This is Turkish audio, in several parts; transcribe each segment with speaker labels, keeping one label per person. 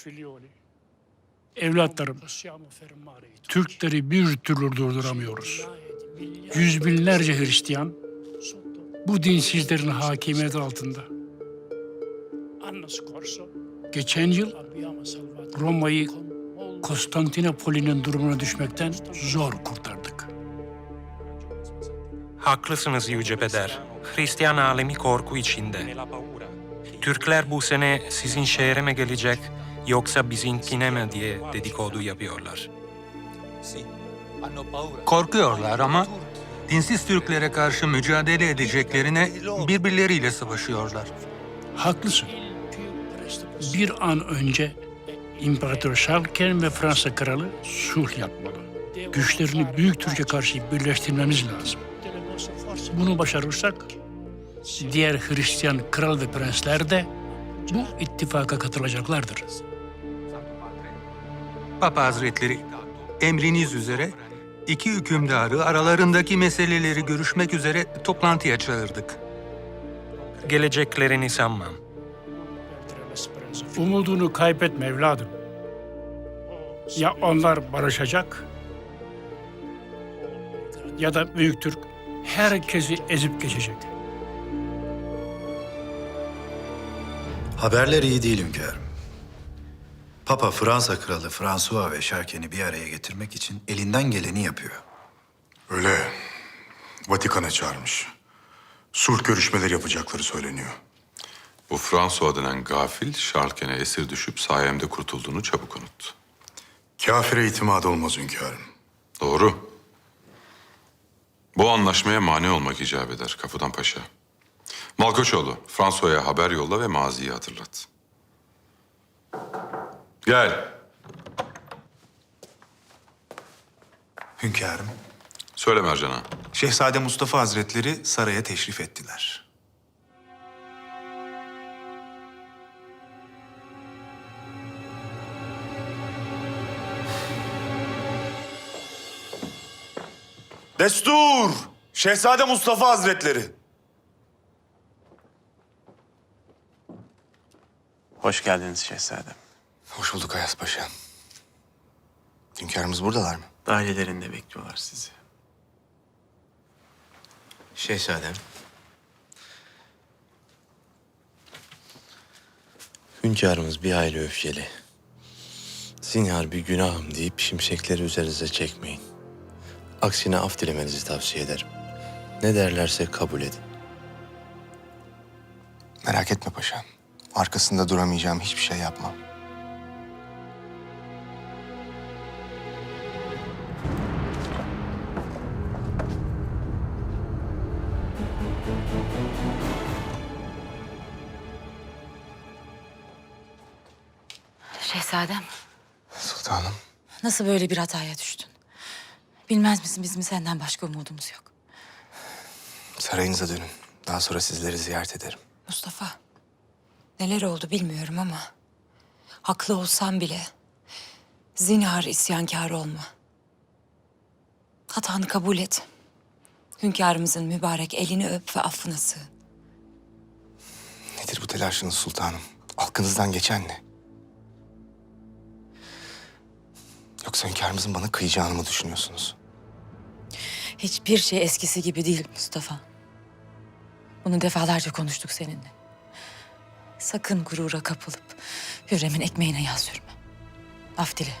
Speaker 1: figlioli.
Speaker 2: Evlatlarım,
Speaker 1: Possiamo fermare i
Speaker 2: Türkleri bir türlü durduramıyoruz. Yüz binlerce Hristiyan bu dinsizlerin hakimiyeti altında.
Speaker 1: Anno scorso
Speaker 2: Geçen yıl Roma'yı Konstantinopoli'nin durumuna düşmekten zor kurtardık.
Speaker 3: Haklısınız Yüce Peder. Hristiyan alemi korku içinde. Türkler bu sene sizin şehre mi gelecek yoksa bizimkine mi diye dedikodu yapıyorlar.
Speaker 4: Korkuyorlar ama dinsiz Türklere karşı mücadele edeceklerine birbirleriyle savaşıyorlar.
Speaker 2: Haklısın. Bir an önce İmparator Şalken ve Fransa Kralı sulh yapmalı. Güçlerini Büyük Türk'e karşı birleştirmemiz lazım. Bunu başarırsak diğer Hristiyan kral ve prensler de bu ittifaka katılacaklardır.
Speaker 4: Papa Hazretleri, emriniz üzere iki hükümdarı aralarındaki meseleleri görüşmek üzere toplantıya çağırdık.
Speaker 3: Geleceklerini sanmam.
Speaker 2: Umudunu kaybetme evladım. Ya onlar barışacak ya da Büyük Türk herkesi ezip geçecek.
Speaker 5: Haberler iyi değil hünkârım. Papa Fransa kralı François ve Şarken'i bir araya getirmek için elinden geleni yapıyor.
Speaker 6: Öyle. Vatikan'a çağırmış. Sulh görüşmeleri yapacakları söyleniyor.
Speaker 7: Bu François denen gafil Şarken'e esir düşüp sayemde kurtulduğunu çabuk unuttu.
Speaker 6: Kafire itimat olmaz hünkârım.
Speaker 7: Doğru. Bu anlaşmaya mani olmak icap eder Kafudan Paşa. Malkoçoğlu, François'a haber yolla ve maziyi hatırlat. Gel.
Speaker 8: Hünkârım,
Speaker 7: Söyle Mercan'a.
Speaker 8: Şehzade Mustafa Hazretleri saraya teşrif ettiler.
Speaker 9: Destur! Şehzade Mustafa Hazretleri.
Speaker 10: Hoş geldiniz şehzadem.
Speaker 8: Hoş bulduk Ayas Paşa. Hünkârımız buradalar mı?
Speaker 10: Ailelerinde bekliyorlar sizi.
Speaker 11: Şehzadem. Hünkârımız bir aile öfkeli. Zinhar bir günahım deyip şimşekleri üzerinize çekmeyin. Aksine af dilemenizi tavsiye ederim. Ne derlerse kabul edin.
Speaker 8: Merak etme paşa. Arkasında duramayacağım hiçbir şey yapmam.
Speaker 12: Şehzadem,
Speaker 8: Sultanım.
Speaker 12: nasıl böyle bir hataya düştün? Bilmez misin bizim senden başka umudumuz yok.
Speaker 8: Sarayınıza dönün. Daha sonra sizleri ziyaret ederim.
Speaker 12: Mustafa, neler oldu bilmiyorum ama... ...haklı olsam bile... ...zinhar isyankar olma. Hatanı kabul et. Hünkârımızın mübarek elini öp ve affına sığın.
Speaker 8: Nedir bu telaşınız sultanım? Aklınızdan geçen ne? Yoksa hünkârımızın bana kıyacağını mı düşünüyorsunuz?
Speaker 12: Hiçbir şey eskisi gibi değil Mustafa. Bunu defalarca konuştuk seninle. Sakın gurura kapılıp Hürrem'in ekmeğine yağ sürme. Af dile.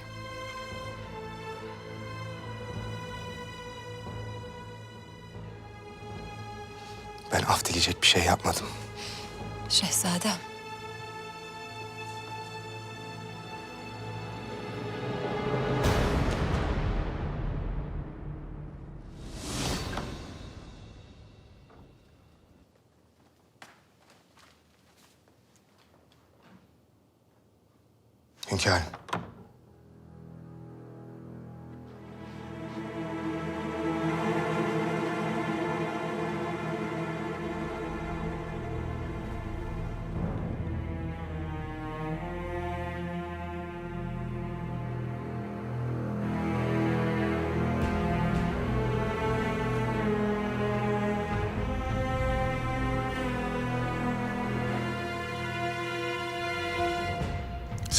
Speaker 8: Ben af dileyecek bir şey yapmadım.
Speaker 12: Şehzadem.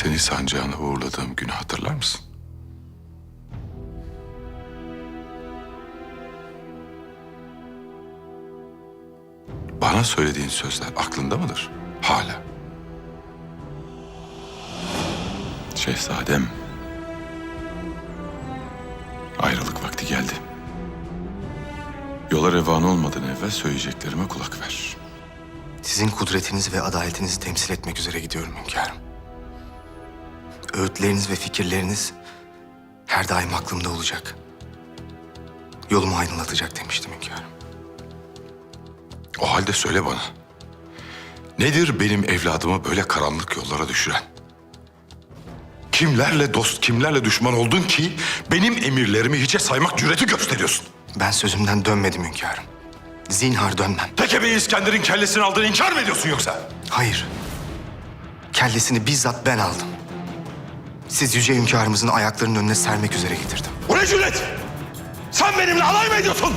Speaker 7: Seni sancağına uğurladığım günü hatırlar mısın? Bana söylediğin sözler aklında mıdır? Hala. Şehzadem. Ayrılık vakti geldi. Yola revan olmadan evvel söyleyeceklerime kulak ver.
Speaker 8: Sizin kudretinizi ve adaletinizi temsil etmek üzere gidiyorum hünkârım. Öğütleriniz ve fikirleriniz her daim aklımda olacak. Yolumu aydınlatacak demiştim hünkârım.
Speaker 7: O halde söyle bana. Nedir benim evladımı böyle karanlık yollara düşüren? Kimlerle dost, kimlerle düşman oldun ki benim emirlerimi hiçe saymak cüreti gösteriyorsun?
Speaker 8: Ben sözümden dönmedim hünkârım. Zinhar dönmem.
Speaker 7: Tekebe İskender'in kellesini aldığını inkar mı ediyorsun yoksa?
Speaker 8: Hayır. Kellesini bizzat ben aldım. Siz yüce hünkârımızın ayaklarının önüne sermek üzere getirdim.
Speaker 7: Bu ne cüret? Sen benimle alay mı ediyorsun?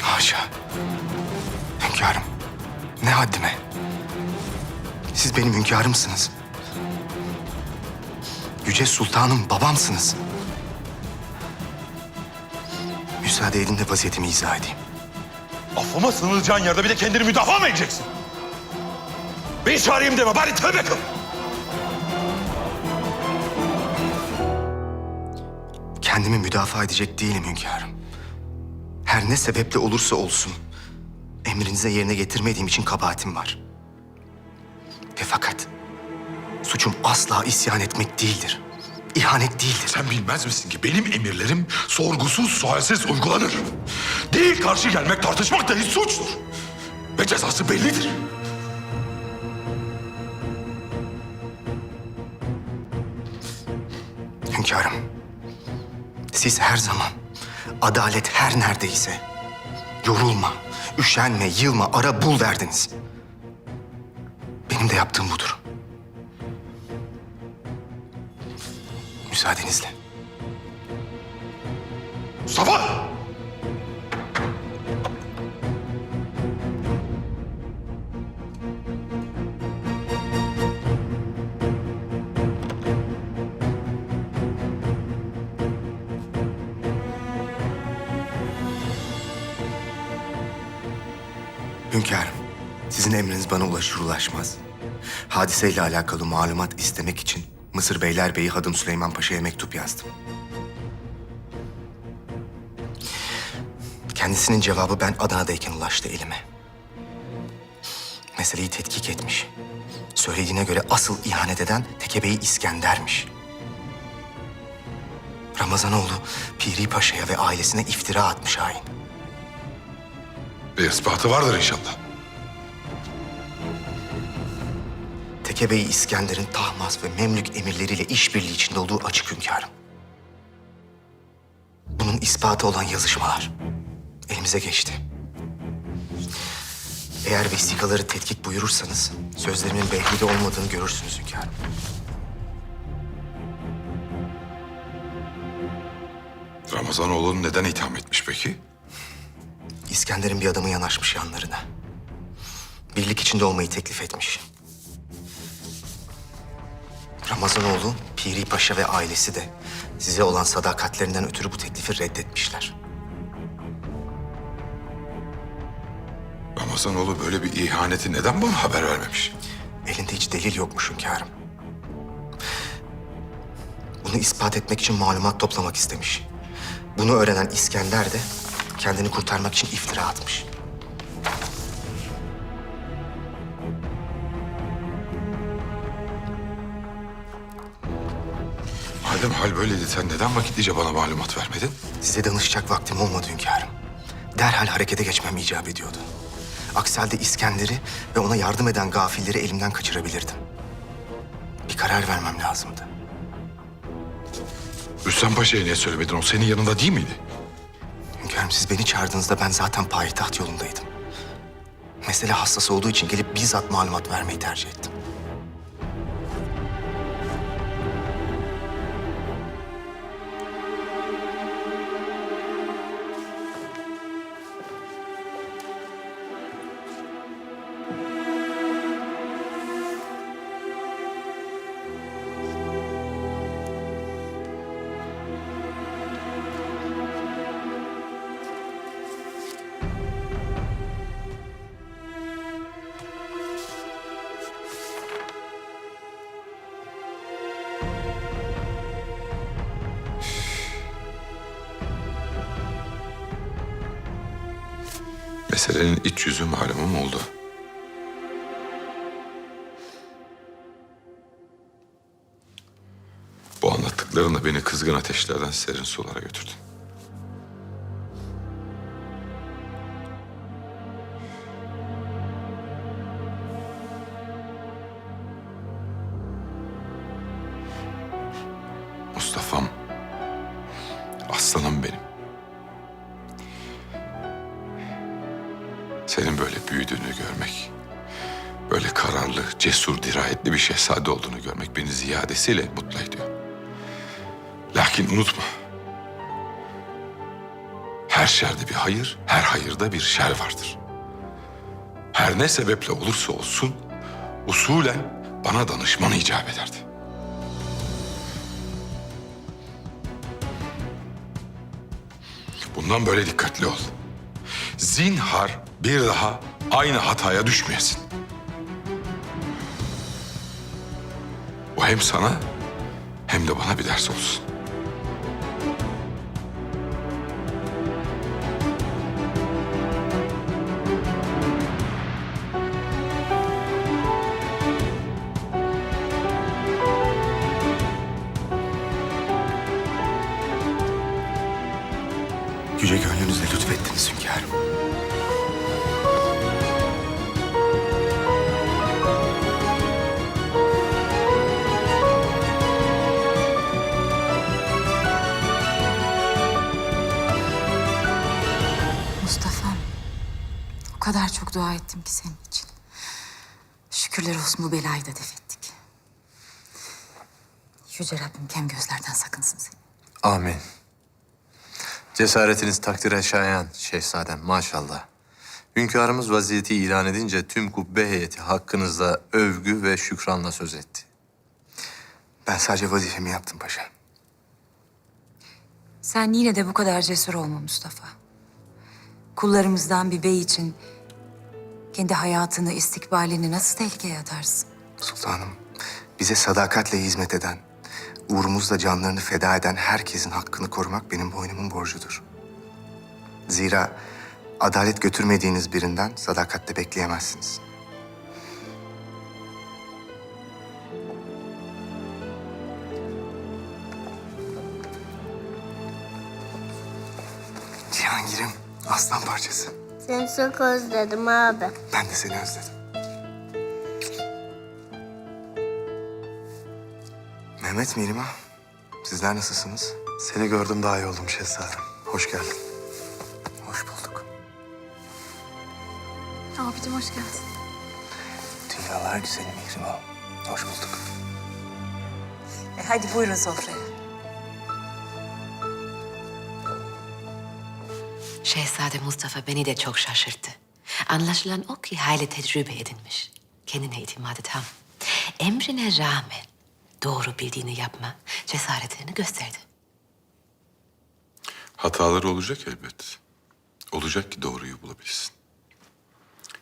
Speaker 8: Haşa. Hünkârım. Ne haddime. Siz benim hünkârımsınız. Yüce Sultanım babamsınız. Müsaade edin de vaziyetimi izah edeyim.
Speaker 7: Affıma sığınacağın yerde bir de kendini müdafaa mı edeceksin? Beni çağırayım deme bari tövbe kıl.
Speaker 8: Kendimi müdafaa edecek değilim hünkârım. Her ne sebeple olursa olsun emrinize yerine getirmediğim için kabahatim var. Ve fakat suçum asla isyan etmek değildir. İhanet değildir.
Speaker 7: Sen bilmez misin ki benim emirlerim sorgusuz sualsiz uygulanır. Değil karşı gelmek tartışmak dahi suçtur. Ve cezası bellidir.
Speaker 8: Hünkârım, siz her zaman adalet her neredeyse yorulma, üşenme, yılma, ara bul derdiniz. Benim de yaptığım budur. Müsaadenizle.
Speaker 7: Mustafa!
Speaker 8: Emriniz bana ulaşır ulaşmaz. Hadiseyle alakalı malumat istemek için Mısır Beylerbeyi Hadım Süleyman Paşa'ya mektup yazdım. Kendisinin cevabı ben Adana'dayken ulaştı elime. Meseleyi tetkik etmiş. Söylediğine göre asıl ihanet eden Tekebe'yi İskender'miş. Ramazanoğlu Piri Paşa'ya ve ailesine iftira atmış hain.
Speaker 7: Bir ispatı vardır inşallah.
Speaker 8: Tekebe-i İskender'in Tahmas ve Memlük emirleriyle işbirliği içinde olduğu açık hünkârım. Bunun ispatı olan yazışmalar elimize geçti. Eğer vesikaları tetkik buyurursanız sözlerimin behlide olmadığını görürsünüz hünkârım.
Speaker 7: Ramazanoğlu'nu neden itham etmiş peki?
Speaker 8: İskender'in bir adamı yanaşmış yanlarına. Birlik içinde olmayı teklif etmiş. Ramazanoğlu, Piri Paşa ve ailesi de size olan sadakatlerinden ötürü bu teklifi reddetmişler.
Speaker 7: Ramazanoğlu böyle bir ihaneti neden bana haber vermemiş?
Speaker 8: Elinde hiç delil yokmuş hünkârım. Bunu ispat etmek için malumat toplamak istemiş. Bunu öğrenen İskender de kendini kurtarmak için iftira atmış.
Speaker 7: Madem hal böyleydi sen neden vakitlice bana malumat vermedin?
Speaker 8: Size danışacak vaktim olmadı hünkârım. Derhal harekete geçmem icap ediyordu. Aksi halde İskender'i ve ona yardım eden gafilleri elimden kaçırabilirdim. Bir karar vermem lazımdı.
Speaker 7: Rüstem Paşa'ya niye söylemedin? O senin yanında değil miydi?
Speaker 8: Hünkârım siz beni çağırdığınızda ben zaten payitaht yolundaydım. Mesele hassas olduğu için gelip bizzat malumat vermeyi tercih ettim.
Speaker 7: Meselenin iç yüzü malumum oldu. Bu anlattıklarınla beni kızgın ateşlerden serin sulara götürdün. Beni ziyadesiyle mutlu ediyor. Lakin unutma, her şerde bir hayır, her hayırda bir şer vardır. Her ne sebeple olursa olsun, usulen bana danışman icap ederdi. Bundan böyle dikkatli ol. Zinhar bir daha aynı hataya düşmeyesin. Bu hem sana hem de bana bir ders olsun.
Speaker 12: Kadar çok dua ettim ki senin için. Şükürler olsun bu belayı da def ettik. Yüce Rabbim kem gözlerden sakınsın seni.
Speaker 11: Amin. Cesaretiniz takdire şayan şehzadem maşallah. Hünkârımız vaziyeti ilan edince tüm kubbe heyeti hakkınızda övgü ve şükranla söz etti.
Speaker 8: Ben sadece vazifemi yaptım paşa.
Speaker 12: Sen yine de bu kadar cesur olma Mustafa. Kullarımızdan bir bey için kendi hayatını, istikbalini nasıl tehlikeye atarsın?
Speaker 8: Sultanım, bize sadakatle hizmet eden, uğrumuzla canlarını feda eden herkesin hakkını korumak benim boynumun borcudur. Zira adalet götürmediğiniz birinden sadakatle bekleyemezsiniz. Cihangir'im, aslan parçası.
Speaker 13: Seni çok özledim abi.
Speaker 8: Ben de seni özledim. Mehmet Mirima, sizler nasılsınız?
Speaker 14: Seni gördüm daha iyi oldum şehzadem. Hoş geldin.
Speaker 8: Hoş bulduk.
Speaker 12: Abicim hoş geldin.
Speaker 8: Dünyalar güzeli Mirima. Hoş bulduk.
Speaker 12: E hadi buyurun sofraya.
Speaker 15: Şehzade Mustafa beni de çok şaşırttı. Anlaşılan o ki hayli tecrübe edinmiş. Kendine itimadı tam. Emrine rağmen doğru bildiğini yapma cesaretini gösterdi.
Speaker 7: Hataları olacak elbet. Olacak ki doğruyu bulabilsin.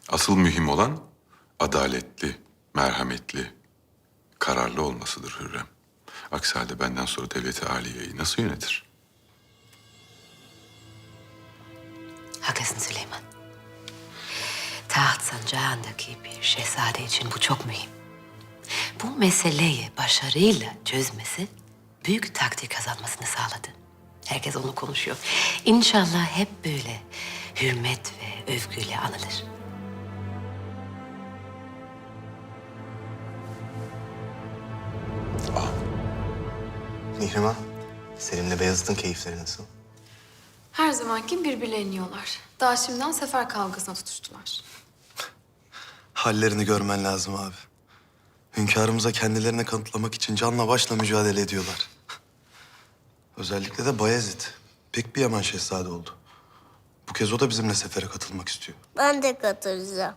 Speaker 7: Asıl mühim olan adaletli, merhametli, kararlı olmasıdır Hürrem. Aksi halde benden sonra devleti aliyeyi nasıl yönetir?
Speaker 15: Haklısın Süleyman. Taht sancağındaki bir şehzade için bu çok mühim. Bu meseleyi başarıyla çözmesi büyük takdir kazanmasını sağladı. Herkes onu konuşuyor. İnşallah hep böyle hürmet ve övgüyle anılır.
Speaker 8: Mihrimah, Selim'le Beyazıt'ın keyifleri nasıl?
Speaker 16: Her zamanki birbirlerini yiyorlar. Daha şimdiden sefer kavgasına tutuştular.
Speaker 14: Hallerini görmen lazım abi. Hünkârımıza kendilerini kanıtlamak için canla başla mücadele ediyorlar. Özellikle de Bayezid. Pek bir yaman şehzade oldu. Bu kez o da bizimle sefere katılmak istiyor.
Speaker 13: Ben de katılacağım.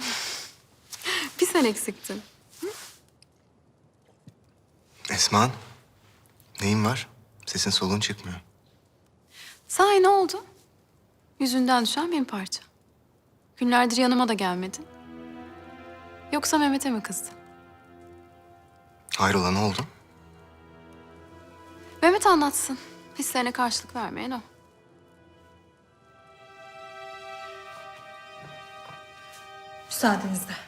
Speaker 16: Bir sen eksiktin.
Speaker 8: Esman, neyin var? Sesin soluğun çıkmıyor.
Speaker 16: Sahi ne oldu? Yüzünden düşen bin parça. Günlerdir yanıma da gelmedin. Yoksa Mehmet'e mi kızdın?
Speaker 8: Hayrola ne oldu?
Speaker 16: Mehmet anlatsın. Hislerine karşılık vermeyen o. Müsaadenizle.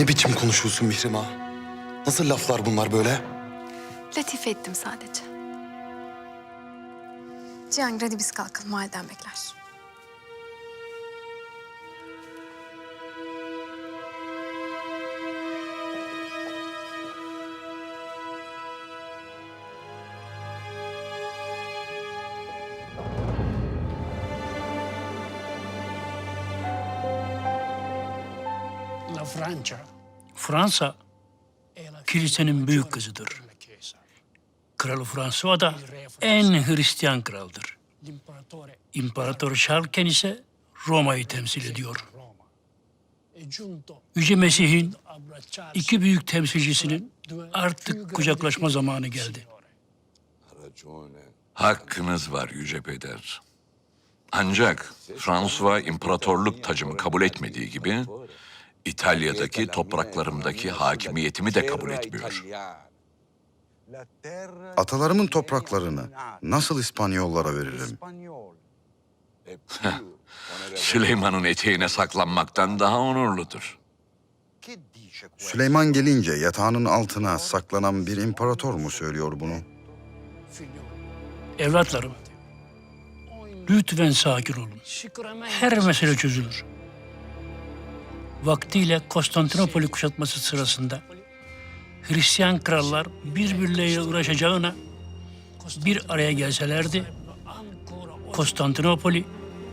Speaker 14: Ne biçim konuşuyorsun Mihrim ağa? Nasıl laflar bunlar böyle?
Speaker 16: Latife ettim sadece. Cihangir hadi biz kalkalım. Validen bekler.
Speaker 2: Fransa kilisenin büyük kızıdır. Kralı François da en Hristiyan kraldır. İmparator Şarken ise Roma'yı temsil ediyor. Yüce Mesih'in iki büyük temsilcisinin artık kucaklaşma zamanı geldi.
Speaker 17: Hakkınız var Yüce Peder. Ancak François imparatorluk tacımı kabul etmediği gibi İtalya'daki topraklarımdaki hakimiyetimi de kabul etmiyor.
Speaker 6: Atalarımın topraklarını nasıl İspanyollara veririm?
Speaker 17: Süleyman'ın eteğine saklanmaktan daha onurludur.
Speaker 6: Süleyman gelince yatağının altına saklanan bir imparator mu söylüyor bunu?
Speaker 2: Evlatlarım, lütfen sakin olun. Her mesele çözülür. Vaktiyle Konstantinopol'i kuşatması sırasında Hristiyan krallar birbirleriyle uğraşacağına bir araya gelselerdi, Konstantinopoli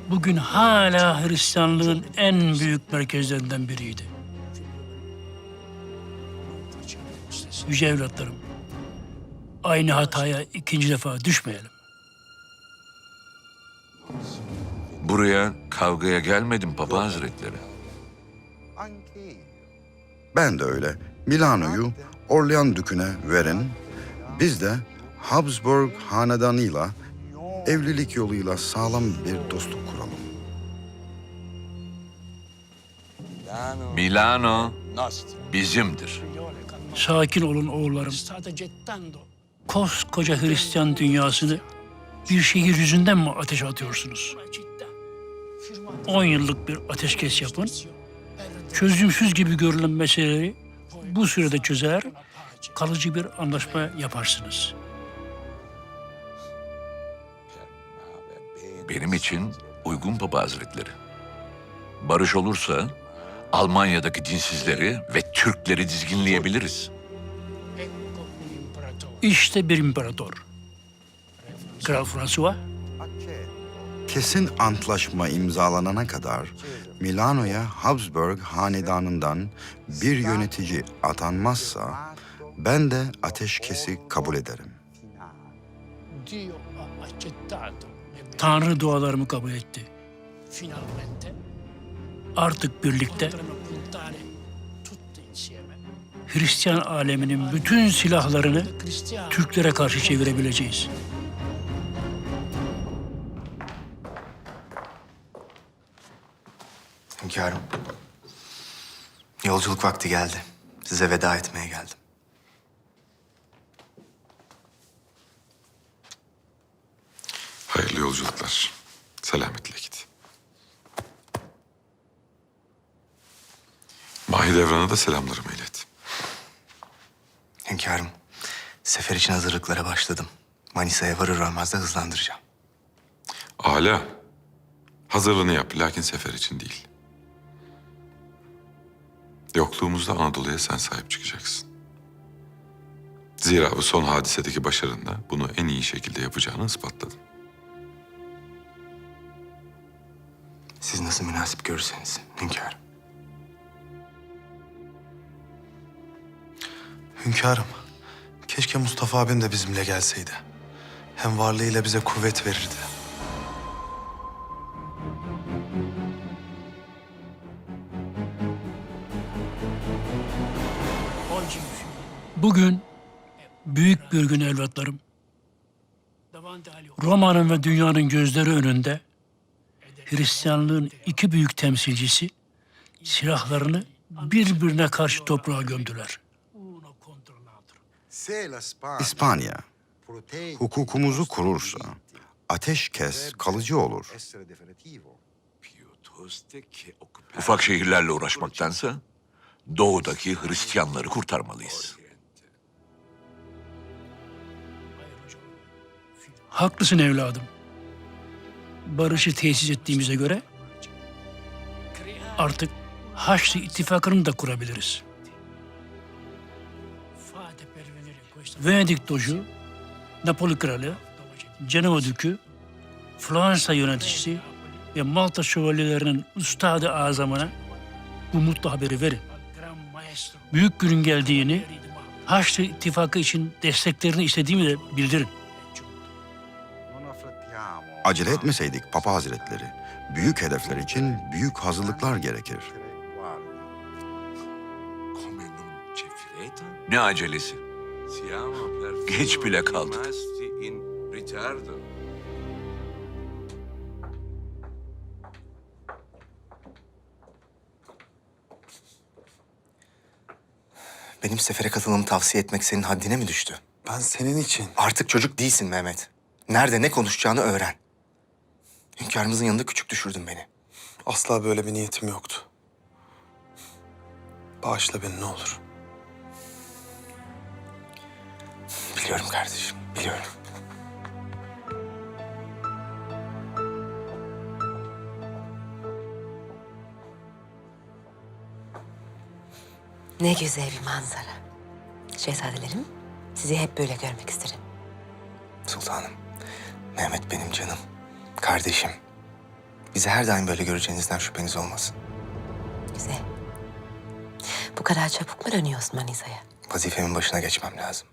Speaker 2: bugün hala Hristiyanlığın en büyük merkezlerinden biriydi. Yüce evlatlarım, aynı hataya ikinci defa düşmeyelim.
Speaker 17: Buraya kavgaya gelmedim Papa Hazretleri.
Speaker 6: Ben de öyle. Milano'yu Orlean Dükü'ne verin. Biz de Habsburg hanedanıyla evlilik yoluyla sağlam bir dostluk kuralım.
Speaker 17: Milano bizimdir.
Speaker 2: Sakin olun oğullarım. Koskoca Hristiyan dünyasını bir şehir yüzünden mi ateşe atıyorsunuz?
Speaker 1: la città firmando
Speaker 2: 10 yıllık bir ateşkes yapın. Çözümsüz gibi görülen meseleleri bu sürede çözer, kalıcı bir anlaşma yaparsınız.
Speaker 17: Benim için uygun Papa Hazretleri. Barış olursa Almanya'daki dinsizleri ve Türkleri dizginleyebiliriz.
Speaker 2: İşte bir imparator. Kral François,
Speaker 6: Kesin antlaşma imzalanana kadar Milano'ya Habsburg hanedanından bir yönetici atanmazsa ben de ateşkesi kabul ederim.
Speaker 2: Tanrı dualarımı kabul etti. Artık birlikte Hristiyan aleminin bütün silahlarını Türklere karşı çevirebileceğiz.
Speaker 8: Hünkârım. Yolculuk vakti geldi. Size veda etmeye geldim.
Speaker 7: Hayırlı yolculuklar. Selametle git. Mahidevran'a da selamlarımı ilet.
Speaker 8: Hünkârım, sefer için hazırlıklara başladım. Manisa'ya varır varmaz da hızlandıracağım.
Speaker 7: Ala. Hazırlığını yap lakin sefer için değil. Yokluğumuzda Anadolu'ya sen sahip çıkacaksın. Zira bu son hadisedeki başarında bunu en iyi şekilde yapacağını ispatladın.
Speaker 8: Siz nasıl münasip görürseniz hünkârım. Hünkârım, keşke Mustafa abim de bizimle gelseydi. Hem varlığıyla bize kuvvet verirdi.
Speaker 2: Bugün büyük bir gün evlatlarım. Roma'nın ve dünyanın gözleri önünde Hristiyanlığın iki büyük temsilcisi silahlarını birbirine karşı toprağa gömdüler.
Speaker 6: İspanya hukukumuzu kurursa ateşkes kalıcı olur.
Speaker 17: Ufak şehirlerle uğraşmaktansa doğudaki Hristiyanları kurtarmalıyız.
Speaker 2: Haklısın evladım. Barışı tesis ettiğimize göre artık Haçlı ittifakını da kurabiliriz. Venedik Doju, Napoli Kralı, Cenova Dükü, Fransa yöneticisi ve Malta şövalyelerinin ustadı azamına bu mutlu haberi verin. Büyük günün geldiğini, Haçlı ittifakı için desteklerini istediğimi de bildirin.
Speaker 6: Acele etmeseydik Papa Hazretleri. Büyük hedefler için büyük hazırlıklar gerekir.
Speaker 17: Ne acelesi? Geç bile kaldık.
Speaker 8: Benim sefere katılmamı tavsiye etmek senin haddine mi düştü?
Speaker 14: Ben senin için.
Speaker 8: Artık çocuk değilsin Mehmet. Nerede ne konuşacağını öğren. Hünkârımızın yanında küçük düşürdün beni.
Speaker 14: Asla böyle bir niyetim yoktu. Bağışla beni ne olur.
Speaker 8: Biliyorum kardeşim, biliyorum.
Speaker 15: Ne güzel bir manzara. Şehzadelerim, sizi hep böyle görmek isterim.
Speaker 8: Sultanım, Mehmet benim canım, kardeşim. Bizi her daim böyle göreceğinizden şüpheniz olmasın.
Speaker 15: Güzel. Bu kadar çabuk mu dönüyorsun Manisa'ya?
Speaker 8: Vazifemin başına geçmem lazım.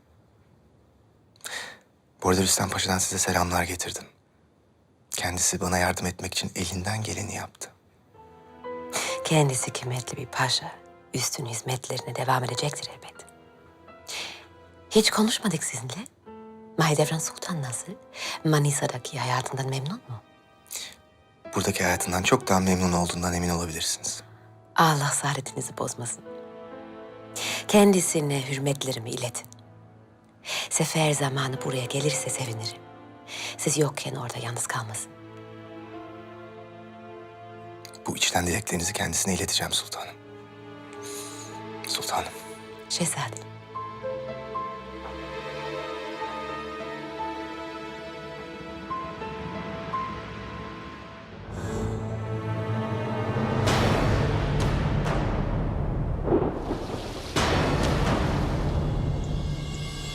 Speaker 8: Bu arada Rüstem Paşa'dan size selamlar getirdim. Kendisi bana yardım etmek için elinden geleni yaptı.
Speaker 15: Kendisi kıymetli bir paşa. Üstün hizmetlerine devam edecektir elbet. Hiç konuşmadık sizinle. Mahidevran Sultan nasıl? Manisa'daki hayatından memnun mu?
Speaker 8: Buradaki hayatından çok daha memnun olduğundan emin olabilirsiniz.
Speaker 15: Allah saadetinizi bozmasın. Kendisine hürmetlerimi iletin. Sefer zamanı buraya gelirse sevinirim. Siz yokken orada yalnız kalmasın.
Speaker 8: Bu içten dileklerinizi kendisine ileteceğim sultanım. Sultanım.
Speaker 15: Şehzadem.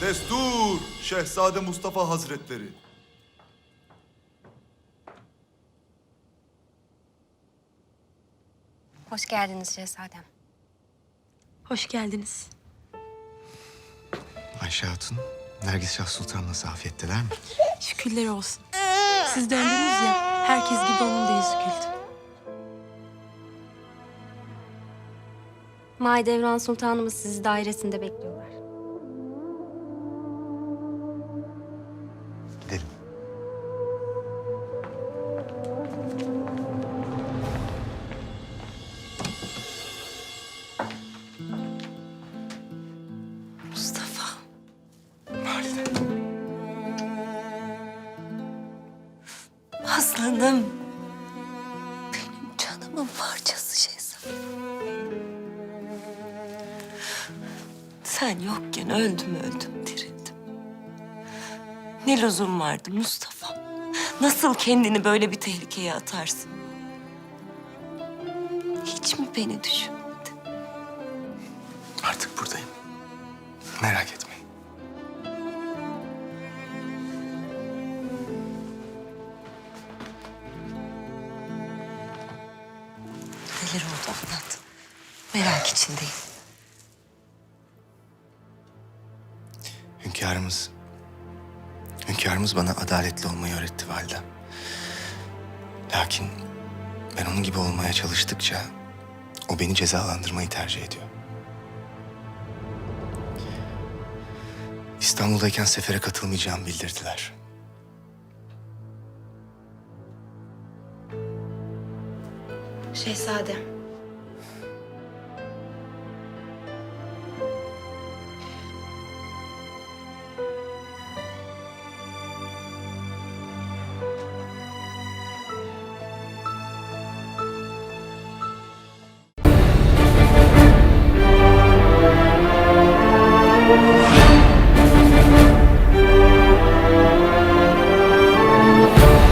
Speaker 9: Destur Şehzade Mustafa Hazretleri.
Speaker 18: Hoş geldiniz şehzadem.
Speaker 16: Hoş geldiniz.
Speaker 8: Ayşe Hatun, Nergis Şah Sultan'la afiyetteler mi?
Speaker 16: Şükürler olsun. Siz döndünüz ya, herkes gibi onun da yüzü güldü.
Speaker 18: Mahidevran Sultanımız sizi dairesinde bekliyorlar.
Speaker 15: Aslanım. Benim canımın parçası şehzadem. Sen yokken öldüm öldüm dirildim. Ne lüzum vardı Mustafa? Nasıl kendini böyle bir tehlikeye atarsın? Hiç mi beni düşünmedin?
Speaker 8: Hünkârımız bana adaletli olmayı öğretti validem. Lakin ben onun gibi olmaya çalıştıkça o beni cezalandırmayı tercih ediyor. İstanbul'dayken sefere katılmayacağımı bildirdiler.
Speaker 18: Şehzadem,